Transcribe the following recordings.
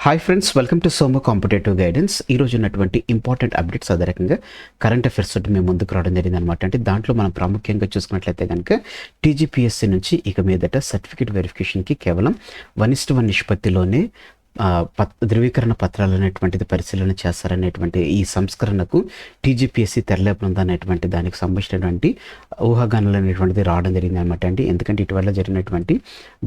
Hi friends welcome to సోమో competitive guidance ఈ రోజు ఉన్నటువంటి ఇంపార్టెంట్ అప్డేట్స్ అదే రకంగా కరెంట్ అఫైర్స్ తోటి మేము ముందుకు రావడం జరిగింది అనమాట అంటే దాంట్లో మనం ప్రాముఖ్యంగా చూసుకున్నట్లయితే కనుక టీజీపీఎస్సీ నుంచి ఇక మీదట సర్టిఫికేట్ వెరిఫికేషన్కి కేవలం వన్ ఇస్ట్ వన్ నిష్పత్తిలోనే పత్ ధృవీకరణ పత్రాలు అనేటువంటిది పరిశీలన చేస్తారనేటువంటి ఈ సంస్కరణకు టీజీపీఎస్సీ తెరలేపనుంది అనేటువంటి దానికి సంబంధించినటువంటి ఊహాగానాలు అనేటువంటిది రావడం జరిగింది అనమాట అండి. ఎందుకంటే ఇటీవల జరిగినటువంటి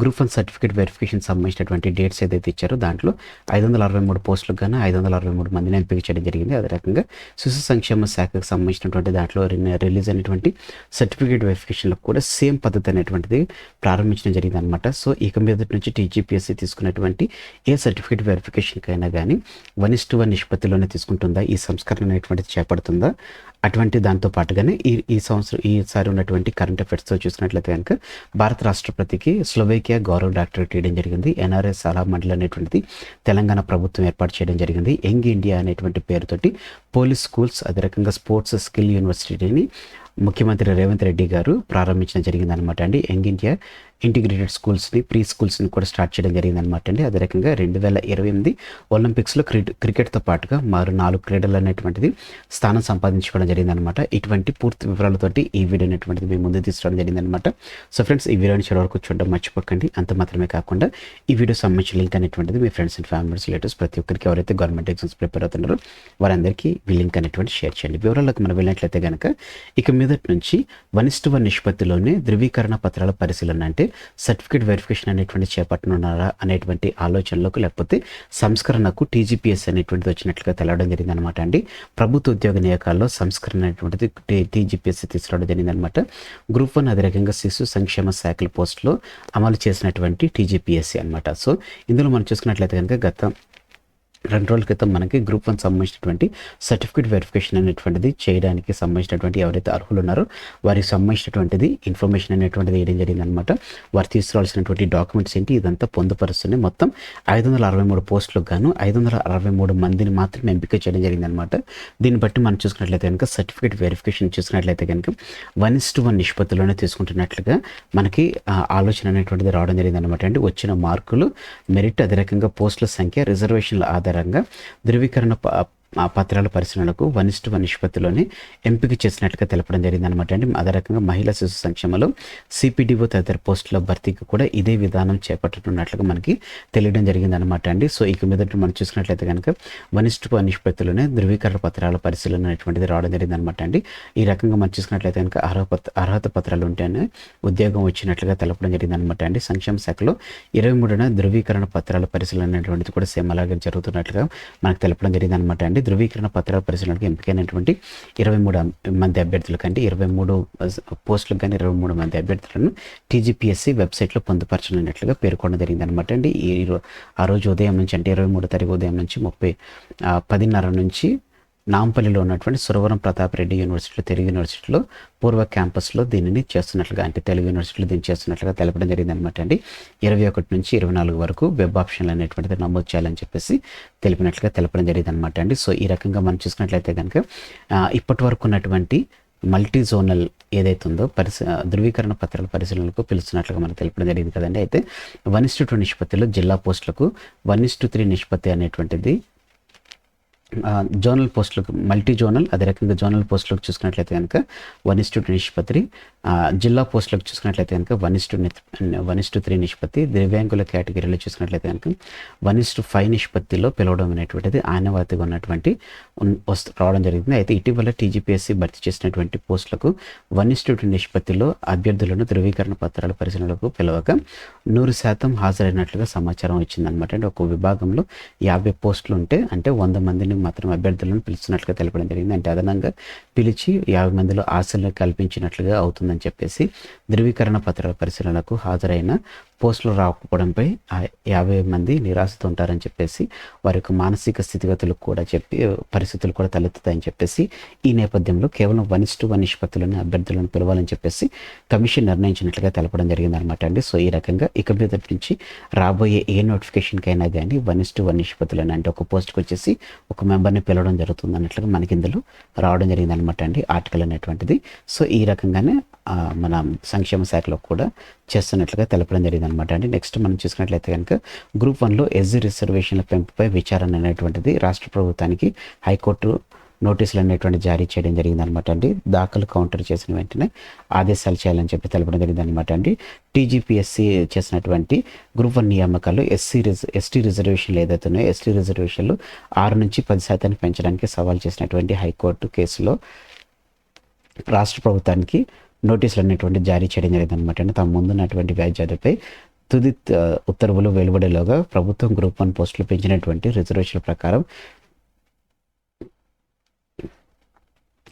గ్రూప్ వన్ సర్టిఫికేట్ వెరిఫికేషన్ సంబంధించినటువంటి డేట్స్ ఏదైతే ఇచ్చారో దాంట్లో ఐదు వందల అరవై మూడు పోస్టులకు గాను ఐదు వందల అరవై మూడు మందిని ఎంపిక చేయడం జరిగింది. అదే రకంగా శిశు సంక్షేమ శాఖకు సంబంధించినటువంటి దాంట్లో రిలీజ్ అయినటువంటి సర్టిఫికేట్ వెరిఫికేషన్లో కూడా సేమ్ పద్ధతి అనేటువంటిది ప్రారంభించడం జరిగింది అనమాట సో ఇక మీద నుంచి టీజీపీఎస్సీ తీసుకున్నటువంటి ఏ సర్టిఫికేట్ వెరిఫికేషన్కి అయినా కానీ వన్ ఇస్ టు వన్ నిష్పత్తిలోనే తీసుకుంటుందా? ఈ సంస్కరణ అనేటువంటిది చేపడుతుందా? అటువంటి దాంతో పాటుగానే ఈ ఈ సంవత్సరం ఈసారి ఉన్నటువంటి కరెంట్ అఫైర్స్తో చూసినట్లయితే కనుక భారత రాష్ట్రపతికి స్లోవేకియా గౌరవ డాక్టరేట్ ఇవ్వడం జరిగింది. ఎన్ఆర్ఎస్ సలహా మండలి అనేటువంటిది తెలంగాణ ప్రభుత్వం ఏర్పాటు చేయడం జరిగింది. యంగ్ ఇండియా అనేటువంటి పేరుతోటి పోలీస్ స్కూల్స్ అదే రకంగా స్పోర్ట్స్ స్కిల్ యూనివర్సిటీని ముఖ్యమంత్రి రేవంత్ రెడ్డి గారు ప్రారంభించడం జరిగింది అనమాట అండి. యంగ్ ఇండియా ఇంటిగ్రేటెడ్ స్కూల్స్ని ప్రీ స్కూల్స్ని కూడా స్టార్ట్ చేయడం జరిగింది అనమాట అండి. అదే రకంగా రెండు వేల ఇరవై ఎనిమిది ఒలింపిక్స్లో క్రికెట్ క్రికెట్తో పాటుగా మరో నాలుగు క్రీడలు అనేటువంటిది స్థానం సంపాదించుకోవడం జరిగింది అనమాట ఇటువంటి పూర్తి వివరాలతోటి ఈ వీడియో అనేటువంటిది మేము ముందు తీసుకోవడం జరిగింది అనమాట సో ఫ్రెండ్స్ ఈ వీడియోని చివరి వరకు చూడడం మర్చిపోకండి. అంత మాత్రమే కాకుండా ఈ వీడియో సంబంధించిన లింక్ అనేటువంటిది మీ ఫ్రెండ్స్ అండ్ ఫ్యామిలీస్ రిలేటివ్స్ ప్రతి ఒక్కరికి ఎవరైతే గవర్నమెంట్ ఎగ్జామ్స్ ప్రిపేర్ అవుతున్నారో వారందరికీ ఈ లింక్ అనేటువంటి షేర్ చేయండి. వివరాలకు మనం వెళ్ళినట్లయితే కనుక ఇక మీదటి నుంచి వన్ ఇస్ వన్ నిష్పత్తిలోనే ధృవీకరణ పత్రాల పరిశీలన అంటే సర్టిఫికేట్ వెరిఫికేషన్ అనేటువంటి చేపట్టనున్నారా అనేటువంటి ఆలోచనలకు లేకపోతే సంస్కరణకు టీజీపీఎస్ అనేటువంటిది వచ్చినట్లుగా తెలవడం జరిగింది అనమాట అండి. ప్రభుత్వ ఉద్యోగ నియామకాల్లో సంస్కరణ అనేటువంటిది టీజీపీఎస్ తీసుకురావడం జరిగింది అనమాట గ్రూప్ వన్ అదే రకంగా శిశు సంక్షేమ శాఖల పోస్టులో అమలు చేసినటువంటి టీజీపీఎస్సీ అనమాట సో ఇందులో మనం చూసుకున్నట్లయితే కనుక గత రెండు రోజుల క్రితం మనకి గ్రూప్ వన్ సంబంధించినటువంటి సర్టిఫికేట్ వెరిఫికేషన్ అనేటువంటిది చేయడానికి సంబంధించినటువంటి ఎవరైతే అర్హులు ఉన్నారో వారికి సంబంధించినటువంటిది ఇన్ఫర్మేషన్ అనేటువంటిది వేయడం జరిగింది అనమాట వారు తీసుకురావాల్సినటువంటి డాక్యుమెంట్స్ ఏంటి ఇదంతా పొందుపరుస్తుంది మొత్తం ఐదు వందల అరవై మూడు పోస్టులకు గాను ఐదు వందల అరవై మూడు మందిని మాత్రమే ఎంపిక చేయడం జరిగింది అనమాట దీన్ని బట్టి మనం చూసుకున్నట్లయితే కనుక సర్టిఫికేట్ వెరిఫికేషన్ చూసుకున్నట్లయితే కనుక వన్ ఇస్ టు వన్ నిష్పత్తిలోనే తీసుకుంటున్నట్లుగా మనకి ఆలోచన అనేటువంటిది రావడం జరిగింది అనమాట వచ్చిన మార్కులు మెరిట్ అదే రకంగా పోస్టుల సంఖ్య రిజర్వేషన్ల ఆధారంగా ధృవీకరణ పత్రాల పరిశీలనకు వన్ ఇస్ వన్ నిష్పత్తిలోనే ఎంపిక చేసినట్లుగా తెలపడం జరిగింది అనమాట అండి. అదే రకంగా మహిళా శిశు సంక్షేమంలో సిపిడిఓ తదితర పోస్టుల భర్తీకి కూడా ఇదే విధానం చేపట్టనున్నట్లుగా మనకి తెలియడం జరిగింది అనమాట అండి. సో ఇక మీద మనం చూసుకున్నట్లయితే కనుక వన్ వన్ నిష్పత్తిలోనే ధృవీకరణ పత్రాల పరిశీలన అనేటువంటిది రావడం జరిగింది అనమాట అండి. ఈ రకంగా మనం చూసుకున్నట్లయితే కనుక అర్హత అర్హత పత్రాలు ఉంటేనే ఉద్యోగం వచ్చినట్లుగా తెలపడం జరిగింది అనమాట అండి. సంక్షేమ శాఖలో ఇరవై మూడున ధృవీకరణ పత్రాల పరిశీలన అనేటువంటిది కూడా సేమ్ అలాగే జరుగుతున్నట్లుగా మనకు తెలపడం జరిగింది అనమాట అండి. ధృవీకరణ పత్రాలు పరిశీలనకు ఎంపికైనటువంటి ఇరవై మూడు మంది అభ్యర్థుల కంటే ఇరవై మూడు పోస్టులకు కానీ ఇరవై మూడు మంది అభ్యర్థులను టీజీపీఎస్సీ వెబ్సైట్లో పొందుపరచనున్నట్లుగా పేర్కొనడం జరిగింది అనమాట అండి. ఈ ఆ రోజు ఉదయం నుంచి అంటే ఇరవై మూడు తారీఖు ఉదయం నుంచి ముప్పై పదిన్నర నుంచి నాంపల్లిలో ఉన్నటువంటి సురవరం ప్రతాప్ రెడ్డి యూనివర్సిటీలో తెలుగు యూనివర్సిటీలో పూర్వ క్యాంపస్లో దీనిని చేస్తున్నట్లుగా అంటే తెలుగు యూనివర్సిటీలో దీన్ని చేస్తున్నట్లుగా తెలపడం జరిగింది అనమాట అండి. ఇరవై ఒకటి నుంచి ఇరవై నాలుగు వరకు వెబ్ ఆప్షన్లు అనేటువంటిది నమోదు చేయాలని చెప్పేసి తెలిపినట్లుగా తెలపడం జరిగింది అనమాట అండి. సో ఈ రకంగా మనం చూసుకున్నట్లయితే కనుక ఇప్పటి వరకు ఉన్నటువంటి మల్టీ జోనల్ ఏదైతే ఉందో పరిశీ ధృవీకరణ పత్రాల పరిశీలనలకు పిలుస్తున్నట్లుగా మనకు తెలపడం జరిగింది కదండి. అయితే వన్ ఇస్ టూ నిష్పత్తిలో జిల్లా పోస్టులకు వన్ ఇస్ త్రీ నిష్పత్తి అనేటువంటిది జోనల్ పోస్టులకు మల్టీ జోనల్ అదే రకంగా జోనల్ పోస్టులకు చూసుకున్నట్లయితే కనుక వన్ ఇస్టు టూ నిష్పత్తి జిల్లా పోస్టులకు చూసుకున్నట్లయితే కనుక one is to one is to three నిష్పత్తి దివ్యాంగుల కేటగిరీలో చూసుకున్నట్లయితే కనుక వన్ ఇస్ టు ఫైవ్ నిష్పత్తిలో పిలవడం అనేటువంటిది ఆనవాతిగా ఉన్నటువంటి వస్తు రావడం జరిగింది. అయితే ఇటీవల టీజీపీఎస్సీ భర్తీ చేసినటువంటి పోస్టులకు వన్ ఇస్టు టూ నిష్పత్తిలో అభ్యర్థులను ధృవీకరణ పత్రాల పరిశీలనలకు పిలవక నూరు శాతం హాజరైనట్లుగా సమాచారం వచ్చిందనమాట అంటే ఒక విభాగంలో యాభై పోస్టులు ఉంటే అంటే వంద మందిని మాత్రం అభ్యర్థులను పిలుస్తున్నట్లుగా తెలపడం జరిగింది. అంటే అదనంగా పిలిచి యాభై మందిలో ఆశలు కల్పించినట్లుగా అవుతుందని చెప్పేసి ధృవీకరణ పత్ర పరిశీలనకు హాజరైన పోస్టులు రాకపోవడంపై యాభై మంది నిరాశతో ఉంటారని చెప్పేసి వారి యొక్క మానసిక స్థితిగతులు కూడా చెప్పి పరిస్థితులు కూడా తలెత్తుతాయని చెప్పేసి ఈ నేపథ్యంలో కేవలం వన్ ఇస్ టు వన్ నిష్పత్తులను అభ్యర్థులను పిలవాలని చెప్పేసి కమిషన్ నిర్ణయించినట్లుగా తెలపడం జరిగింది అనమాట అండి. సో ఈ రకంగా ఇక మీద నుంచి రాబోయే ఏ నోటిఫికేషన్కైనా కానీ వన్ ఇస్ టు వన్ నిష్పత్తులను అంటే ఒక పోస్ట్కి వచ్చేసి ఒక మెంబర్ని పిలవడం జరుగుతుంది అన్నట్లుగా మనకి ఇందులో రావడం జరిగింది అనమాట అండి ఆర్టికల్ అనేటువంటిది. సో ఈ రకంగానే మన సంక్షేమ శాఖలో కూడా చేస్తున్నట్లుగా తెలపడం జరిగింది అనమాట అండి నెక్స్ట్ మనం చూసుకున్నట్లయితే కనుక గ్రూప్ వన్లో ఎస్జీ రిజర్వేషన్ల పెంపుపై విచారణ అనేటువంటిది రాష్ట్ర ప్రభుత్వానికి హైకోర్టు నోటీసులు అనేటువంటి జారీ చేయడం జరిగింది అనమాట అండి దాఖలు కౌంటర్ చేసిన వెంటనే ఆదేశాలు చేయాలని చెప్పి తెలపడం జరిగింది అనమాట అండి టీజీపీఎస్సీ చేసినటువంటి గ్రూప్ వన్ నియామకాలు ఎస్సీ రిజ ఎస్టీ రిజర్వేషన్లు ఏదైతే ఉన్నాయో ఎస్టీ రిజర్వేషన్లు ఆరు నుంచి పది శాతానికి పెంచడానికి సవాల్ చేసినటువంటి హైకోర్టు కేసులో రాష్ట్ర ప్రభుత్వానికి నోటీసులు అనేటువంటి జారీ చేయడం జరిగింది అనమాట అంటే తమ ముందున్నటువంటి వ్యాజ్యాలపై తుది ఉత్తర్వులు వెలువడేలోగా ప్రభుత్వం గ్రూప్ వన్ పోస్టులు పెంచినటువంటి రిజర్వేషన్ల ప్రకారం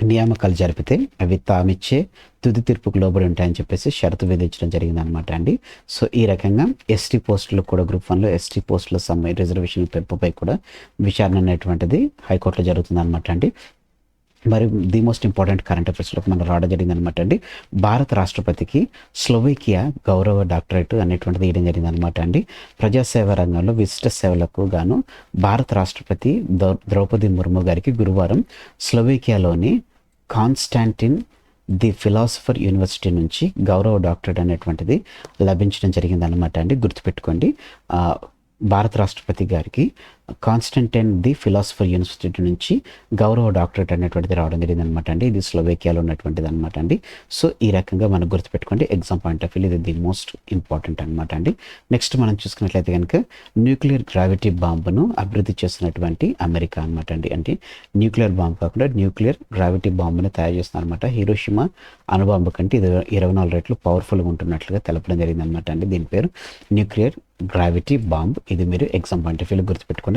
నియామకాలు జరిపితే అవి తామిచ్చే తుది తీర్పుకు లోబడి ఉంటాయని చెప్పేసి షరతు విధించడం జరిగింది అనమాట అండి. సో ఈ రకంగా ఎస్టీ పోస్టులు కూడా గ్రూప్ వన్లో ఎస్టీ పోస్టుల సమ్మె రిజర్వేషన్ పెంపుపై కూడా విచారణ అనేటువంటిది హైకోర్టులో జరుగుతుంది అనమాట అండి. మరి ది మోస్ట్ ఇంపార్టెంట్ కరెంట్ అఫైర్స్లోకి మనం రావడం జరిగింది అనమాట అండి. భారత రాష్ట్రపతికి స్లోవేకియా గౌరవ డాక్టరేట్ అనేటువంటిది ఇవ్వడం జరిగింది అనమాట అండి. ప్రజాసేవ రంగంలో విశిష్ట సేవలకు గాను భారత రాష్ట్రపతి ద్రౌపది ముర్ము గారికి గురువారం స్లోవేకియాలోని కాన్స్టాంటిన్ ది ఫిలాసఫర్ యూనివర్సిటీ నుంచి గౌరవ డాక్టరేట్ అనేటువంటిది లభించడం జరిగింది అనమాట అండి. గుర్తుపెట్టుకోండి. భారత రాష్ట్రపతి గారికి కాన్స్టంటైన్ ది ఫిలాసఫర్ యూనివర్సిటీ నుంచి గౌరవ డాక్టరేట్ అనేటువంటిది రావడం జరిగింది అనమాట అండి. ఇది స్లోవేకియాలో ఉన్నటువంటిది అనమాట అండి. సో ఈ రకంగా మనం గుర్తుపెట్టుకోండి ఎగ్జామ్ పాయింట్ ఆఫ్ వ్యూ ఇది ది మోస్ట్ ఇంపార్టెంట్ అనమాట అండి. నెక్స్ట్ మనం చూసుకున్నట్లయితే కనుక న్యూక్లియర్ గ్రావిటీ బాంబును అభివృద్ధి చేస్తున్నటువంటి అమెరికా అనమాట అండి. అంటే న్యూక్లియర్ బాంబు కాకుండా న్యూక్లియర్ గ్రావిటీ బాంబుని తయారు చేస్తున్నారు అనమాట హీరోషిమా అణుబాంబు కంటే ఇది ఇరవై నాలుగు రెట్లు పవర్ఫుల్గా ఉంటున్నట్లుగా తెలపడం జరిగింది అనమాట అండి. దీని పేరు న్యూక్లియర్ గ్రావిటీ బాంబ్ ఇది మీరు ఎగ్జామ్ పాయింట్ ఆఫ్ వ్యూలో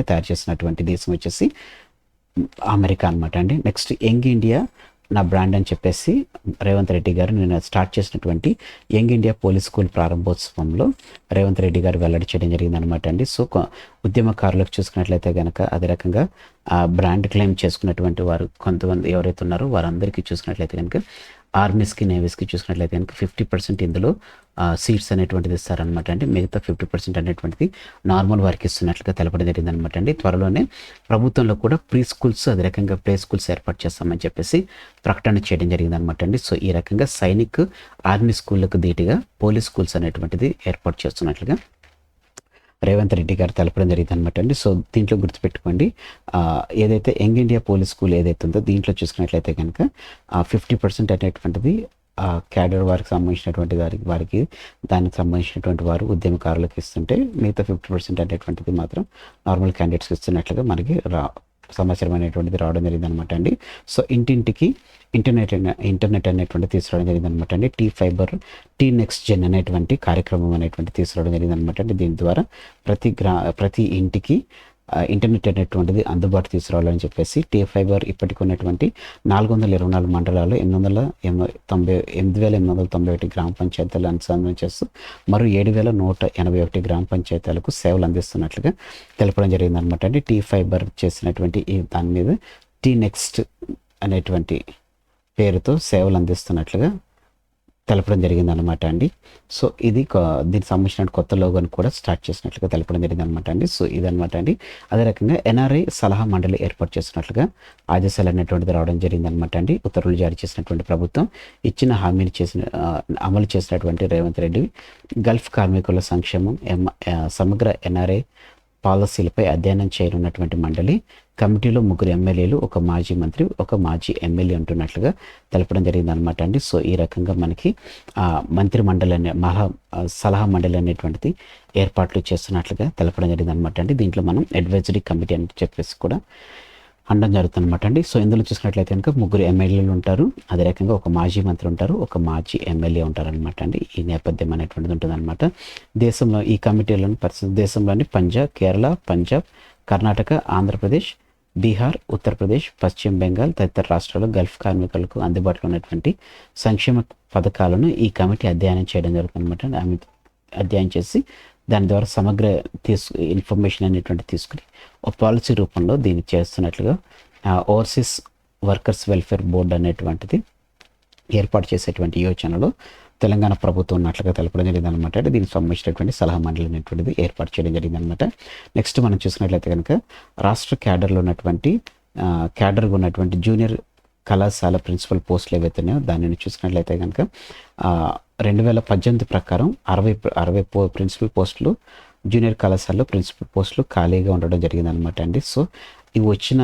గుర్తుపెట్టుకొని తయారు చేసినటువంటి దేశం వచ్చేసి అమెరికా అనమాట అండి నెక్స్ట్ యంగ్ ఇండియా నా బ్రాండ్ అని చెప్పేసి రేవంత్ రెడ్డి గారు నేను స్టార్ట్ చేసినటువంటి యంగ్ ఇండియా పోలీస్ స్కూల్ ప్రారంభోత్సవంలో రేవంత్ రెడ్డి గారు వెల్లడి చేయడం జరిగింది అనమాట అండి. సో ఉద్యమకారులకు చూసుకున్నట్లయితే కనుక అదే రకంగా ఆ బ్రాండ్ క్లెయిమ్ చేసుకున్నటువంటి వారు కొంతమంది ఎవరైతే ఉన్నారో వారందరికీ చూసుకున్నట్లయితే కనుక ఆర్మీస్కి నేవీస్కి చూసుకున్నట్లయితే కనుక ఫిఫ్టీ పర్సెంట్ ఇందులో సీట్స్ అనేటువంటిది ఇస్తారనమాట అండి. మిగతా ఫిఫ్టీ పర్సెంట్ అనేటువంటిది నార్మల్ వారికి ఇస్తున్నట్లుగా తెలపడం జరిగింది అనమాట అండి. త్వరలోనే ప్రభుత్వంలో కూడా ప్రీ స్కూల్స్ అదే రకంగా ప్లే స్కూల్స్ ఏర్పాటు చేస్తామని చెప్పేసి ప్రకటన చేయడం జరిగింది అనమాట అండి. సో ఈ రకంగా సైనిక్ ఆర్మీ స్కూళ్ళకు ధీటుగా పోలీస్ స్కూల్స్ అనేటువంటిది ఏర్పాటు చేస్తున్నట్లుగా రేవంత్ రెడ్డి గారు తెలపడం జరిగింది అనమాట అండి. సో దీంట్లో గుర్తుపెట్టుకోండి ఏదైతే యంగ్ ఇండియా పోలీస్ స్కూల్ ఏదైతే ఉందో దీంట్లో చూసుకున్నట్లయితే కనుక ఫిఫ్టీ పర్సెంట్ అనేటువంటిది క్యాడర్ వారికి సంబంధించినటువంటి వారికి వారికి దానికి సంబంధించినటువంటి వారు ఉద్యమకారులకు ఇస్తుంటే మిగతా ఫిఫ్టీ పర్సెంట్ అనేటువంటిది మాత్రం నార్మల్ క్యాండిడేట్స్కి ఇస్తున్నట్లుగా మనకి రా సమాచారం అనేటువంటిది రావడం జరిగింది అనమాట అండి. సో ఇంటింటికి ఇంటర్నెట్ ఇంటర్నెట్ అనేటువంటి తీసుకురావడం జరిగింది అనమాట అండి. T fibre T next gen అనేటువంటి కార్యక్రమం అనేటువంటి తీసుకురావడం జరిగింది అనమాట అండి. దీని ద్వారా ప్రతి గ్రా ప్రతి ఇంటికి ఇంటర్నెట్ అనేటువంటిది అందుబాటు తీసుకురావాలని చెప్పేసి టీ ఫైబర్ ఇప్పటికి ఉన్నటువంటి నాలుగు వందల ఇరవై నాలుగు మండలాలు ఎనిమిది వందల ఎనభై తొంభై ఎనిమిది వేల ఎనిమిది వందల తొంభై ఒకటి గ్రామ పంచాయతీలు అనుసంధానం చేస్తూ మరో ఏడు వేల నూట ఎనభై ఒకటి గ్రామ పంచాయతీలకు సేవలు అందిస్తున్నట్లుగా తెలపడం జరిగింది అనమాట అండి. టీ ఫైబర్ చేసినటువంటి ఈ దాని మీద టీ నెక్స్ట్ అనేటువంటి పేరుతో సేవలు అందిస్తున్నట్లుగా తెలపడం జరిగింది అనమాట అండి. సో ఇది దీనికి సంబంధించిన కొత్త లోగోని కూడా స్టార్ట్ చేసినట్లుగా తెలపడం జరిగింది అనమాట అండి. సో ఇదనమాట అండి. అదే రకంగా ఎన్ఆర్ఐ సలహా మండలి ఏర్పాటు చేసినట్లుగా ఆదేశాలు అనేటువంటిది రావడం జరిగింది అనమాట అండి. ఉత్తర్వులు జారీ చేసినటువంటి ప్రభుత్వం ఇచ్చిన హామీని చేసిన అమలు చేసినటువంటి రేవంత్ రెడ్డి గల్ఫ్ కార్మికుల సంక్షేమం ఎం సమగ్ర ఎన్ఆర్ఐ పాలసీలపై అధ్యయనం చేయనున్నటువంటి మండలి కమిటీలో ముగ్గురు ఎమ్మెల్యేలు ఒక మాజీ మంత్రి ఒక మాజీ ఎమ్మెల్యే ఉంటున్నట్లుగా తెలపడం జరిగింది అనమాట అండి. సో ఈ రకంగా మనకి ఆ, మంత్రి మండలి అనే మహా సలహా మండలి అనేటువంటిది ఏర్పాట్లు చేస్తున్నట్లుగా తెలపడం జరిగింది అనమాట అండి. దీంట్లో మనం అడ్వైజరీ కమిటీ అని చెప్పేసి కూడా అనడం జరుగుతుంది అనమాట అండి. సో ఇందులో చూసినట్లయితే కనుక ముగ్గురు ఎమ్మెల్యేలు ఉంటారు. అదే రకంగా ఒక మాజీ మంత్రి ఉంటారు ఒక మాజీ ఎమ్మెల్యే ఉంటారనమాట అండి. ఈ నేపథ్యం అనేటువంటిది ఉంటుంది అనమాట దేశంలో ఈ కమిటీలను పరిస్థితి దేశంలోని పంజాబ్ కేరళ పంజాబ్ కర్ణాటక ఆంధ్రప్రదేశ్ బీహార్ ఉత్తరప్రదేశ్ పశ్చిమ బెంగాల్ తదితర రాష్ట్రాల్లో గల్ఫ్ కార్మికులకు అందుబాటులో ఉన్నటువంటి సంక్షేమ పథకాలను ఈ కమిటీ అధ్యయనం చేయడం జరుగుతుంది అనమాట అధ్యయనం చేసి దాని ద్వారా సమగ్ర తీసు ఇన్ఫర్మేషన్ అనేటువంటి తీసుకుని ఒక పాలసీ రూపంలో దీన్ని చేస్తున్నట్లుగా ఓవర్సీస్ వర్కర్స్ వెల్ఫేర్ బోర్డు అనేటువంటిది ఏర్పాటు చేసేటువంటి యోచనలో తెలంగాణ ప్రభుత్వం ఉన్నట్లుగా తెలపడం జరిగిందనమాట అంటే దీనికి సంబంధించినటువంటి సలహా మండలి అనేటువంటిది ఏర్పాటు చేయడం జరిగింది అనమాట నెక్స్ట్ మనం చూసినట్లయితే కనుక రాష్ట్ర క్యాడర్లో ఉన్నటువంటి క్యాడర్గా ఉన్నటువంటి జూనియర్ కళాశాల ప్రిన్సిపల్ పోస్టులు ఏవైతే ఉన్నాయో దానిని చూసుకున్నట్లయితే కనుక రెండు వేల పద్దెనిమిది ప్రకారం అరవై అరవై పో ప్రిన్సిపల్ పోస్టులు జూనియర్ కళాశాలలో ప్రిన్సిపల్ పోస్టులు ఖాళీగా ఉండడం జరిగింది అనమాట అండి. సో ఇవి వచ్చిన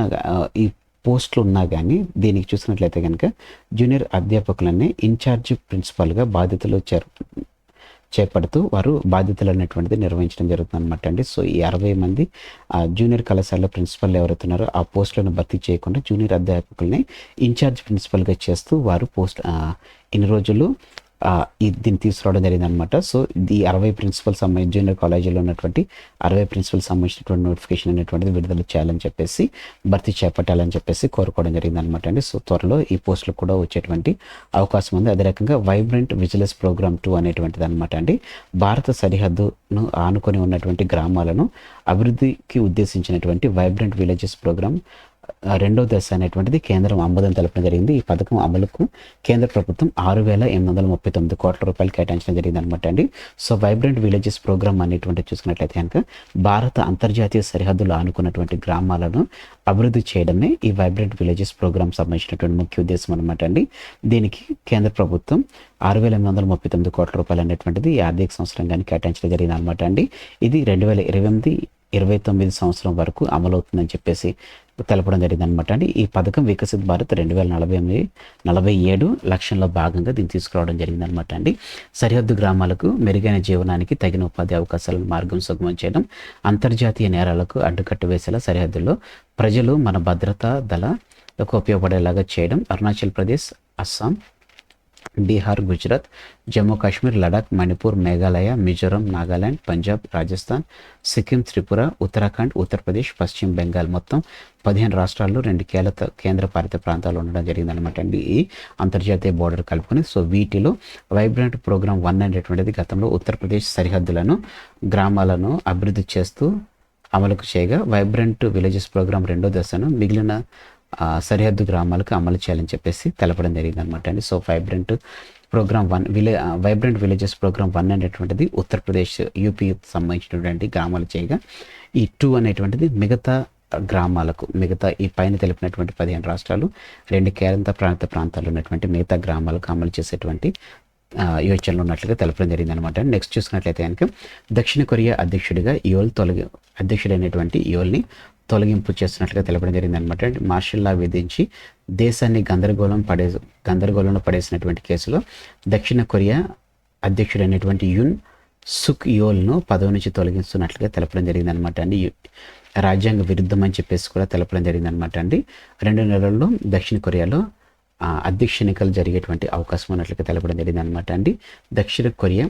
ఈ పోస్టులు ఉన్నా కానీ దీనికి చూసినట్లయితే కనుక జూనియర్ అధ్యాపకులనే ఇన్ఛార్జ్ ప్రిన్సిపల్గా బాధ్యతలు చేరు చేపడుతూ వారు బాధ్యతలు అనేటువంటిది నిర్వహించడం జరుగుతుంది అనమాట అండి. సో ఈ అరవై మంది ఆ, జూనియర్ కళాశాల ప్రిన్సిపల్ ఎవరైతున్నారో ఆ పోస్టులను భర్తీ చేయకుండా జూనియర్ అధ్యాపకుల్ని ఇన్ఛార్జ్ ప్రిన్సిపల్గా చేస్తూ వారు పోస్ట్ ఇన్ని రోజులు దీన్ని తీసుకురావడం జరిగింది అనమాట సో ఈ అరవై ప్రిన్సిపల్ సంబంధించి జూనియర్ కాలేజీలో ఉన్నటువంటి అరవై ప్రిన్సిపల్ సంబంధించినటువంటి నోటిఫికేషన్ అనేటువంటిది విడుదల చేయాలని చెప్పేసి భర్తీ చేపట్టాలని చెప్పేసి కోరుకోవడం జరిగింది అనమాట అండి. సో త్వరలో ఈ పోస్టులు కూడా వచ్చేటువంటి అవకాశం ఉంది. అదే రకంగా వైబ్రెంట్ విజిలెన్స్ ప్రోగ్రామ్ టూ అనేటువంటిది అనమాట అండి. భారత సరిహద్దును ఆనుకొని ఉన్నటువంటి గ్రామాలను అభివృద్ధికి ఉద్దేశించినటువంటి వైబ్రెంట్ విలేజెస్ ప్రోగ్రామ్ రెండో దశ అనేటువంటిది కేంద్రం ఆమోదం తెలపడం జరిగింది. ఈ పథకం అమలుకు కేంద్ర ప్రభుత్వం ఆరు వేల ఎనిమిది వందల ముప్పై తొమ్మిది కోట్ల రూపాయలు కేటాయించడం జరిగింది అనమాట అండి. సో వైబ్రెంట్ విలేజెస్ ప్రోగ్రామ్ అనేటువంటి చూసుకున్నట్లయితే కనుక భారత అంతర్జాతీయ సరిహద్దులు ఆనుకున్నటువంటి గ్రామాలను అభివృద్ధి చేయడమే ఈ వైబ్రెంట్ విలేజెస్ ప్రోగ్రామ్ సంబంధించినటువంటి ముఖ్య ఉద్దేశం అనమాట అండి. దీనికి కేంద్ర ప్రభుత్వం ఆరు వేల ఎనిమిది వందల ముప్పై తొమ్మిది కోట్ల రూపాయలు అనేటువంటిది ఈ ఆర్థిక సంవత్సరం కానీ కేటాయించడం జరిగింది అనమాట అండి. ఇది రెండు వేల ఇరవై ఎనిమిది ఇరవై తొమ్మిది సంవత్సరం వరకు అమలవుతుందని చెప్పేసి తెలపడం జరిగింది అనమాట అండి. ఈ పథకం వికసిత్ భారత్ రెండు వేల నలభై ఎనిమిది నలభై ఏడు లక్షల్లో భాగంగా దీన్ని తీసుకురావడం జరిగింది అనమాట అండి. సరిహద్దు గ్రామాలకు మెరుగైన జీవనానికి తగిన ఉపాధి అవకాశాలను మార్గం సుగమం చేయడం అంతర్జాతీయ నేరాలకు అడ్డుకట్ట వేసేలా సరిహద్దుల్లో ప్రజలు మన భద్రతా దళకు ఉపయోగపడేలాగా చేయడం అరుణాచల్ ప్రదేశ్ అస్సాం బీహార్ గుజరాత్ జమ్మూ కాశ్మీర్ లడాక్ మణిపూర్ మేఘాలయ మిజోరం నాగాలాండ్ పంజాబ్ రాజస్థాన్ సిక్కిం త్రిపుర ఉత్తరాఖండ్ ఉత్తరప్రదేశ్ పశ్చిమ బెంగాల్ మొత్తం పదిహేను రాష్ట్రాల్లో రెండు కేంద్ర కేంద్రపాలిత ప్రాంతాలు ఉండడం జరిగిందనమాట అండి. ఈ అంతర్జాతీయ బోర్డర్ కలుపుకొని సో వీటిలో వైబ్రెంట్ ప్రోగ్రామ్ వన్ అనేటువంటిది గతంలో ఉత్తరప్రదేశ్ సరిహద్దులను గ్రామాలను అభివృద్ధి చేస్తూ అమలుకు చేయగా వైబ్రెంట్ విలేజెస్ ప్రోగ్రామ్ రెండో దశను మిగిలిన సరిహద్దు గ్రామాలకు అమలు చేయాలని చెప్పేసి తెలపడం జరిగింది అనమాట అండి. సో వైబ్రెంట్ ప్రోగ్రామ్ వన్ విలే వైబ్రెంట్ విలేజెస్ ప్రోగ్రామ్ వన్ అనేటువంటిది ఉత్తరప్రదేశ్ యూపీ సంబంధించినటువంటి గ్రామాలు చేయగా ఈ టూ అనేటువంటిది మిగతా గ్రామాలకు మిగతా ఈ పైన తెలిపినటువంటి పదిహేను రాష్ట్రాలు రెండు కేంద్ర ప్రాంత ప్రాంతాల్లో ఉన్నటువంటి మిగతా గ్రామాలకు అమలు చేసేటువంటి యోచనలు ఉన్నట్లుగా తెలపడం జరిగింది అనమాట నెక్స్ట్ చూసుకున్నట్లయితే కనుక దక్షిణ కొరియా అధ్యక్షుడిగా యోల్ తొలగి అధ్యక్షుడైనటువంటి యోల్ని తొలగింపు చేస్తున్నట్లుగా తెలపడం జరిగింది అనమాట మార్షల్ లా విధించి దేశాన్ని గందరగోళం పడే గందరగోళంలో పడేసినటువంటి కేసులో దక్షిణ కొరియా అధ్యక్షుడైనటువంటి యున్ సుక్ యోల్ను పదవి నుంచి తొలగిస్తున్నట్లుగా తెలపడం జరిగింది అనమాట అండి రాజ్యాంగ విరుద్ధం అని చెప్పేసి కూడా తెలపడం జరిగింది అనమాట అండి రెండు నెలల్లో దక్షిణ కొరియాలో అధ్యక్ష ఎన్నికలు జరిగేటువంటి అవకాశం ఉన్నట్లుగా తెలపడం జరిగింది అనమాట అండి దక్షిణ కొరియా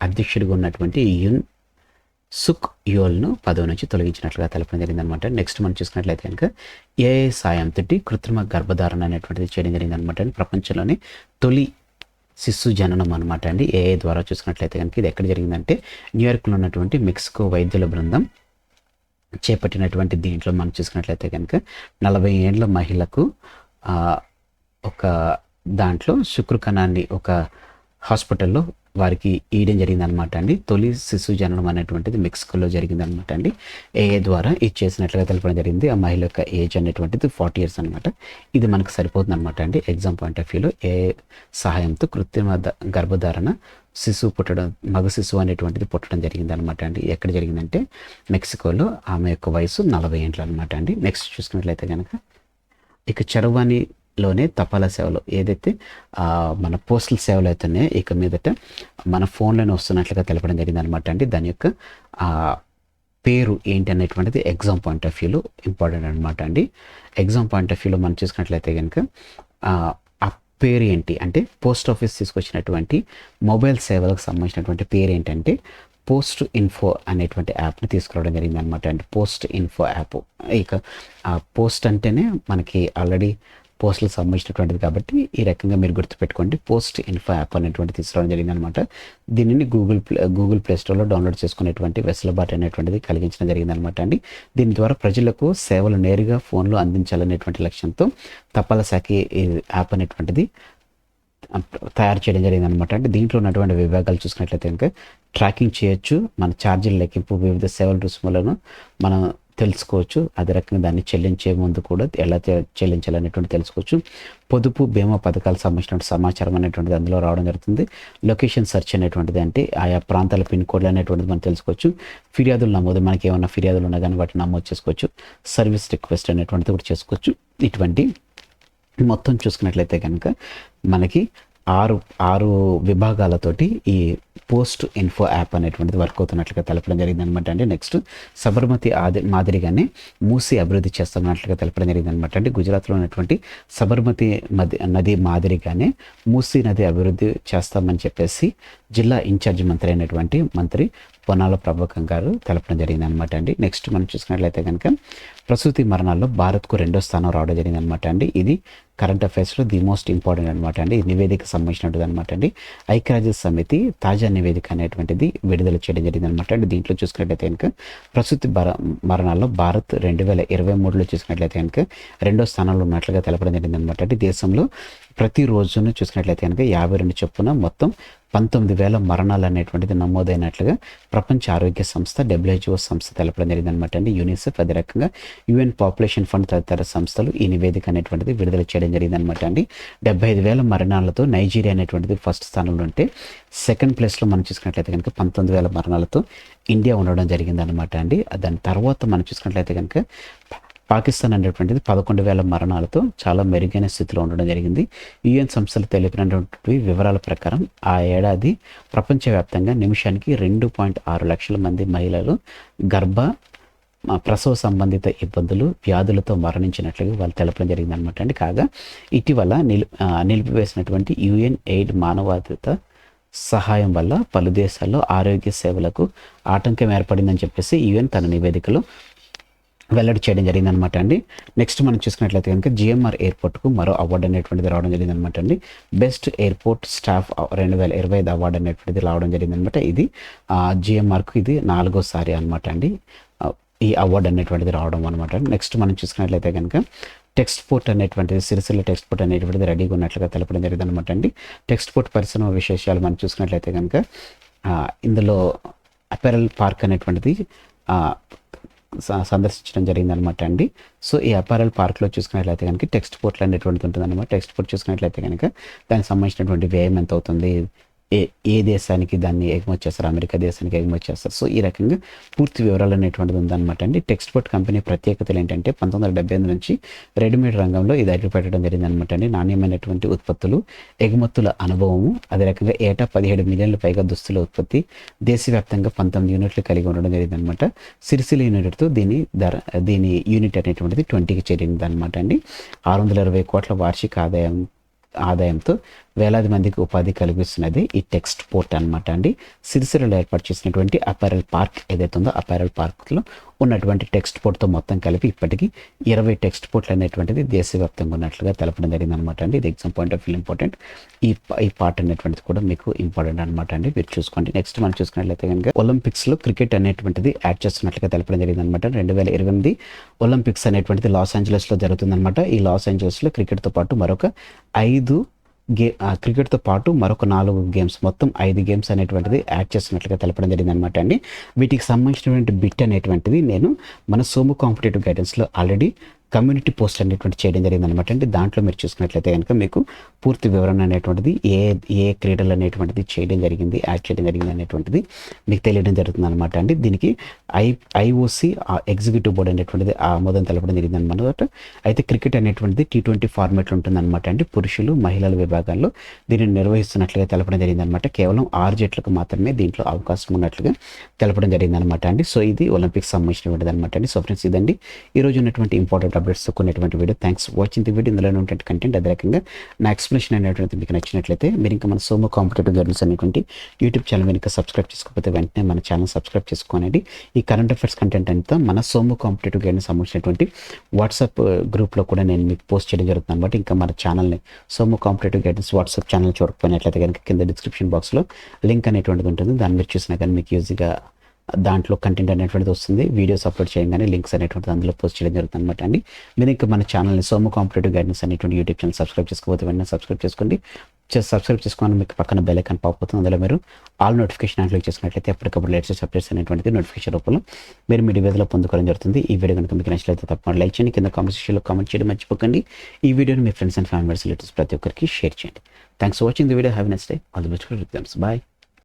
అధ్యక్షుడిగా ఉన్నటువంటి యున్ సుక్ యోల్ను పదవి నుంచి తొలగించినట్లుగా తెలపడం జరిగిందనమాట. నెక్స్ట్ మనం చూసుకున్నట్లయితే కనుక ఏఐ సాయంతో కృత్రిమ గర్భధారణ అనేటువంటిది చేయడం జరిగిందనమాట. అండి ప్రపంచంలోని తొలి శిశు జననం అనమాట అండి. ఏఐ ద్వారా చూసుకున్నట్లయితే కనుక ఇది ఎక్కడ జరిగిందంటే న్యూయార్క్లో ఉన్నటువంటి మెక్సికో వైద్యుల బృందం చేపట్టినటువంటి దీంట్లో మనం చూసుకున్నట్లయితే కనుక నలభై ఏండ్ల మహిళకు ఒక దాంట్లో శుక్రకణాన్ని ఒక హాస్పిటల్లో వారికి ఇయడం జరిగిందనమాట అండి? తొలి శిశు జననం అనేటువంటిది మెక్సికోలో జరిగింది అనమాట అండి. ఏఏ ద్వారా ఇది చేసినట్లుగా తెలపడం జరిగింది. ఆ మహిళ యొక్క ఏజ్ అనేటువంటిది ఫార్టీ ఇయర్స్ అనమాట ఇది మనకు సరిపోతుంది అనమాట అండి. ఎగ్జామ్ పాయింట్ ఆఫ్ వ్యూలో ఏ సహాయంతో కృత్రిమ గర్భధారణ శిశువు పుట్టడం మగ శిశువు అనేటువంటిది పుట్టడం జరిగింది అనమాట అండి. ఎక్కడ జరిగిందంటే మెక్సికోలో ఆమె యొక్క వయసు నలభై ఏంట్లు అనమాట అండి. నెక్స్ట్ చూసుకున్నట్లయితే కనుక ఇక చరవాణి లోనే తపాలా సేవలు ఏదైతే మన పోస్టల్ సేవలు అవుతున్నాయో ఇక మీదట మన ఫోన్లోనే వస్తున్నట్లుగా తెలపడం జరిగింది అనమాట అండి. దాని యొక్క పేరు ఏంటి అనేటువంటిది ఎగ్జామ్ పాయింట్ ఆఫ్ వ్యూలో ఇంపార్టెంట్ అనమాట అండి. ఎగ్జామ్ పాయింట్ ఆఫ్ వ్యూలో మనం చూసుకున్నట్లయితే కనుక ఆ పేరు ఏంటి? అంటే పోస్ట్ ఆఫీస్ తీసుకొచ్చినటువంటి మొబైల్ సేవలకు సంబంధించినటువంటి పేరు ఏంటంటే పోస్ట్ ఇన్ఫో అనేటువంటి యాప్ని తీసుకురావడం జరిగింది అనమాట అండి. Post info app. ఇక ఆ పోస్ట్ అంటేనే మనకి ఆల్రెడీ పోస్టులకు సంబంధించినటువంటిది కాబట్టి ఈ రకంగా మీరు గుర్తుపెట్టుకోండి. పోస్ట్ ఇన్ఫో యాప్ అనేటువంటి తీసుకురావడం జరిగింది అనమాట దీనిని గూగుల్ ప్లే గూగుల్ ప్లే స్టోర్లో డౌన్లోడ్ చేసుకునేటువంటి వెసులుబాటు అనేటువంటిది కలిగించడం జరిగింది అనమాట అండి. దీని ద్వారా ప్రజలకు సేవలు నేరుగా ఫోన్లో అందించాలనేటువంటి లక్ష్యంతో తపాలా శాఖ ఈ యాప్ అనేటువంటిది తయారు చేయడం జరిగింది అనమాట అంటే దీంట్లో ఉన్నటువంటి విభాగాలు చూసుకున్నట్లయితే కనుక ట్రాకింగ్ చేయొచ్చు. మన ఛార్జీల లెక్కింపు వివిధ సేవల రుసుములను మనం తెలుసుకోవచ్చు. అదే రకంగా దాన్ని చెల్లించే ముందు కూడా ఎలా చెల్లించాలి చెల్లించాలనేటువంటి తెలుసుకోవచ్చు. పొదుపు బీమా పథకాలకు సంబంధించిన సమాచారం అనేటువంటిది అందులో రావడం జరుగుతుంది. లొకేషన్ సెర్చ్ అనేటువంటిది అంటే ఆయా ప్రాంతాల పిన్ కోడ్లు అనేటువంటిది మనం తెలుసుకోవచ్చు. ఫిర్యాదులు నమోదు మనకి ఏమైనా ఫిర్యాదులు ఉన్నా కానీ వాటిని నమోదు చేసుకోవచ్చు. సర్వీస్ రిక్వెస్ట్ అనేటువంటిది కూడా చేసుకోవచ్చు. ఇటువంటి మొత్తం చూసుకున్నట్లయితే కనుక మనకి ఆరు ఆరు విభాగాలతోటి ఈ పోస్ట్ ఇన్ఫో యాప్ అనేటువంటిది వర్క్ అవుతున్నట్లుగా తెలపడం జరిగింది అనమాట అంటే నెక్స్ట్ సబర్మతి ఆది మాదిరిగానే మూసి అభివృద్ధి చేస్తున్నట్లుగా తెలపడం జరిగింది అనమాట అంటే గుజరాత్లో ఉన్నటువంటి సబర్మతి నది నది మాదిరిగానే మూసి నది అభివృద్ధి చేస్తామని చెప్పేసి జిల్లా ఇన్ఛార్జ్ మంత్రి అయినటువంటి మంత్రి పొన్నాల ప్రభాకర్ గారు తెలపడం జరిగింది అనమాట అండి. నెక్స్ట్ మనం చూసుకున్నట్లయితే కనుక ప్రసూతి మరణాల్లో భారత్కు రెండో స్థానం రావడం జరిగింది అనమాట అండి. ఇది కరెంట్ అఫైర్స్లో ది మోస్ట్ ఇంపార్టెంట్ అనమాట అండి. నివేదిక సంబంధించినటువంటి అనమాట అండి. ఐక్యరాజ్య సమితి తాజా నివేదిక అనేటువంటిది విడుదల చేయడం జరిగింది అనమాట అండి. దీంట్లో చూసుకున్నట్లయితే కనుక ప్రస్తుత బర మరణాల్లో భారత్ రెండు వేల ఇరవై మూడులో చూసుకున్నట్లయితే కనుక రెండో స్థానంలో ఉన్నట్లుగా తెలపడం జరిగింది అనమాట అంటే దేశంలో ప్రతి రోజును చూసుకున్నట్లయితే కనుక యాభై రెండు చొప్పున మొత్తం పంతొమ్మిది వేల మరణాలు అనేటువంటిది నమోదైనట్లుగా ప్రపంచ ఆరోగ్య సంస్థ డబ్ల్యూహెచ్ఓ సంస్థ తెలపడం జరిగింది అనమాట అండి. యూనిసెఫ్ అదే రకంగా యుఎన్ పాపులేషన్ ఫండ్ తదితర సంస్థలు ఈ నివేదిక అనేటువంటిది విడుదల చేయడం జరిగింది అనమాట అండి. డెబ్బై ఐదు వేల మరణాలతో నైజీరియా అనేటువంటిది ఫస్ట్ స్థానంలో ఉంటే సెకండ్ ప్లేస్లో మనం చూసుకున్నట్లయితే కనుక పంతొమ్మిది వేల మరణాలతో ఇండియా ఉండడం జరిగింది అనమాట అండి. దాని తర్వాత మనం చూసుకున్నట్లయితే కనుక పాకిస్తాన్ అనేటువంటిది పదకొండు వేల మరణాలతో చాలా మెరుగైన స్థితిలో ఉండడం జరిగింది. యుఎన్ సంస్థలు తెలిపినటువంటి వివరాల ప్రకారం ఆ ఏడాది ప్రపంచవ్యాప్తంగా నిమిషానికి రెండు పాయింట్ ఆరు లక్షల మంది మహిళలు గర్భ ప్రసవ సంబంధిత ఇబ్బందులు వ్యాధులతో మరణించినట్లుగా వాళ్ళు తెలపడం జరిగింది అనమాట అండి. కాగా ఇటీవల నిల్ నిలిపివేసినటువంటి యుఎన్ ఎయిడ్ మానవాధిత సహాయం వల్ల పలు దేశాల్లో ఆరోగ్య సేవలకు ఆటంకం ఏర్పడిందని చెప్పేసి యుఎన్ తన నివేదికలో వెల్లడి చేయడం జరిగింది అనమాట అండి. నెక్స్ట్ మనం చూసుకున్నట్లయితే కనుక జిఎంఆర్ ఎయిర్పోర్ట్కు మరో అవార్డు అనేటువంటిది రావడం జరిగింది అనమాట అండి. బెస్ట్ ఎయిర్పోర్ట్ స్టాఫ్ రెండు వేల ఇరవై ఐదు అవార్డు అనేటువంటిది రావడం జరిగింది అనమాట ఇది జిఎంఆర్కు ఇది నాలుగోసారి అనమాట అండి. ఈ అవార్డు అనేటువంటిది రావడం అనమాట నెక్స్ట్ మనం చూసుకున్నట్లయితే కనుక టెక్స్ట్ పోర్ట్ అనేటువంటిది సిరిసిల్ల టెక్స్ట్ పోర్ట్ అనేటువంటిది రెడీగా ఉన్నట్లుగా తెలపడం జరిగింది అనమాట అండి. టెక్స్ట్ పోర్ట్ పరిశ్రమ విశేషాలు మనం చూసుకున్నట్లయితే కనుక ఇందులో అపెరల్ పార్క్ అనేటువంటిది సందర్శించడం జరిగింది అనమాట అండి. సో ఈ అపారల్ పార్క్లో చూసుకున్నట్లయితే కనుక టెక్స్ట్ పోర్ట్లు అనేటువంటిది ఉంటుంది అనమాట టెక్స్ట్ పోర్ట్ చూసుకున్నట్లయితే కనుక దానికి సంబంధించినటువంటి వ్యయం ఎంత అవుతుంది ఏ ఏ దేశానికి దాన్ని ఎగుమతి చేస్తారు? అమెరికా దేశానికి ఎగుమతి చేస్తారు? సో ఈ రకంగా పూర్తి వివరాలు అనేటువంటిది ఉందన్నమాట అండి. టెక్స్ట్ పోర్ట్ కంపెనీ ప్రత్యేకతలు ఏంటంటే పంతొమ్మిది వందల డెబ్బై ఎనిమిది నుంచి రెడీమేడ్ రంగంలో ఇది అడుగుపెట్టడం జరిగింది అనమాట అండి. నాణ్యమైనటువంటి ఉత్పత్తులు ఎగుమతుల అనుభవము అదే రకంగా ఏటా పదిహేడు మిలియన్ల పైగా దుస్తుల ఉత్పత్తి దేశవ్యాప్తంగా పంతొమ్మిది యూనిట్లు కలిగి ఉండడం జరిగింది అనమాట సిరిసిల యూనిట్తో దీని ధర దీని యూనిట్ అనేటువంటిది ట్వంటీకి చేరింది అనమాట అండి. ఆరు వందల ఇరవై కోట్ల వార్షిక ఆదాయం ఆదాయంతో వేలాది మందికి ఉపాధి కలిగిస్తున్నది ఈ టెక్స్ట్ పోర్ట్ అనమాట అండి. సిరిసిల్లలో ఏర్పాటు చేసినటువంటి అపారల్ పార్క్ ఏదైతే ఉందో అపారల్ పార్క్లో ఉన్నటువంటి టెక్స్ట్ పోర్ట్తో మొత్తం కలిపి ఇప్పటికీ ఇరవై టెక్స్ట్ పోర్ట్లు అనేటువంటిది దేశవ్యాప్తంగా ఉన్నట్లుగా తెలపడం జరిగింది అనమాట అండి. ఇది exam point of view important. ఈ ఈ పార్ట్ అనేటువంటిది కూడా మీకు ఇంపార్టెంట్ అనమాట అండి. మీరు చూసుకోండి. నెక్స్ట్ మనం చూసుకున్నట్లయితే కనుక ఒలింపిక్స్లో క్రికెట్ అనేటువంటిది యాడ్ చేస్తున్నట్లుగా తెలపడం జరిగింది అనమాట రెండు వేల ఇరవై ఎనిమిది ఒలింపిక్స్ అనేటువంటిది లాస్ ఏంజలస్లో జరుగుతుందన్నమాట. ఈ లాస్ ఏంజలస్లో క్రికెట్తో పాటు మరొక ఐదు గే క్రికెట్తో పాటు మరొక నాలుగు గేమ్స్ మొత్తం ఐదు గేమ్స్ అనేటువంటిది యాడ్ చేస్తున్నట్లుగా తెలపడం జరిగింది అనమాట అండి. వీటికి సంబంధించినటువంటి బిట్ అనేటువంటిది నేను మన సోము కాంపిటేటివ్ గైడెన్స్లో ఆల్రెడీ కమ్యూనిటీ పోస్ట్ అనేటువంటి చేయడం జరిగింది అనమాట అండి దాంట్లో మీరు చూసుకున్నట్లయితే కనుక మీకు పూర్తి వివరణ అనేటువంటిది ఏ ఏ క్రీడలు అనేటువంటిది చేయడం జరిగింది యాడ్ చేయడం జరిగింది అనేటువంటిది మీకు తెలియడం జరుగుతుంది అనమాట అండి. దీనికి ఐ ఐఓసి ఎగ్జిక్యూటివ్ బోర్డ్ అనేటువంటిది ఆమోదం తెలపడం జరిగింది అనమాట అయితే క్రికెట్ అనేటువంటిది టీ ట్వంటీ ఫార్మాట్లో ఉంటుంది అనమాట అండి. పురుషులు మహిళల విభాగాల్లో దీనిని నిర్వహిస్తున్నట్లుగా తెలపడం జరిగింది అనమాట కేవలం ఆరు జట్లకు మాత్రమే దీంట్లో అవకాశం ఉన్నట్లుగా తెలపడం జరిగింది అనమాట అండి. సో ఇది ఒలింపిక్స్ సంబంధించినటువంటిది అనమాట అండి. సో ఫ్రెండ్స్ ఇదండి. ఈ ఉన్నటువంటి important updates కొన్నటువంటి video. Thanks watching the video ఇందులో ఉన్నటువంటి కంటెంట్ అదే రకంగా నా ఎక్స్ప్లెనేషన్ అనేటువంటి మీకు నచ్చినట్లయితే మీరు ఇంకా మన సోమో కాంపిటేటివ్ జర్నల్స్ అనేటువంటి యూట్యూబ్ ఛానల్ మీరు ఇంకా సబ్స్క్రైబ్ చేసుకోకపోతే వెంటనే మన ఛానల్ సబ్స్క్రైబ్ చేసుకోనండి ఈ కరెంట్ అఫైర్స్ కంటెంట్ అంతా మన సోమో కాంపిటేటివ్ గైడెన్స్ సంబంధించినటువంటి వాట్సాప్ గ్రూప్లో uh, కూడా నేను మీకు పోస్ట్ చేయడం జరుగుతుంది అనమాట ఇంకా మన ఛానల్ని సోమో కాంపిటేటివ్ గైడెన్స్ వాట్సాప్ ఛానల్ చూడకపోయినట్లయితే కనుక కింద డిస్క్రిప్షన్ బాక్స్లో లింక్ అనేటువంటిది ఉంటుంది. దాన్ని మీరు చూసినా కానీ మీకు ఈజీగా దాంట్లో కంటెంట్ అనేటువంటిది వస్తుంది. వీడియోస్ అప్లోడ్ చేయగానే లింక్స్ అనేటువంటిది అందులో పోస్ట్ చేయడం జరుగుతుంది అనమాట అండి. మీరు ఇంకా మన ఛానల్ని సోమ కాంపిటేటివ్ గైడెన్స్ అనేటువంటి యూట్యూబ్ ఛానల్ సబ్స్క్రైబ్ చేసుకోవద్దు వెంటనే సబ్స్క్రైబ్ చేసుకోండి. సబ్స్క్రైబ్ చేసుకోవాలి మీకు పక్కన బెల్ ఐకాన్ పాప్ అవుతుంది. అందులో మీరు ఆల్ నోటిఫికేషన్ క్లిక్ చేసుకున్నట్లయితే ఎప్పటికప్పుడు లేటెస్ట్ అప్డేట్స్ అనేటువంటిది నోటిఫికేషన్ రూపంలో మీరు మీ డివైజ్లో పొందుకోవడం జరుగుతుంది. ఈ వీడియో కనుక మీకు నచ్చినట్లయితే తప్పకుండా లైక్ చేయండి. కింద కామెంట్ సెక్షన్లో కామెంట్ చేయడం మర్చిపోకండి. ఈ వీడియోని మీ ఫ్రెండ్స్ అండ్ ఫ్యామిలీ రిలేటివ్స్ ప్రతి ఒక్కరికి షేర్ చేయండి. Thanks for watching the video have next day all the best for bye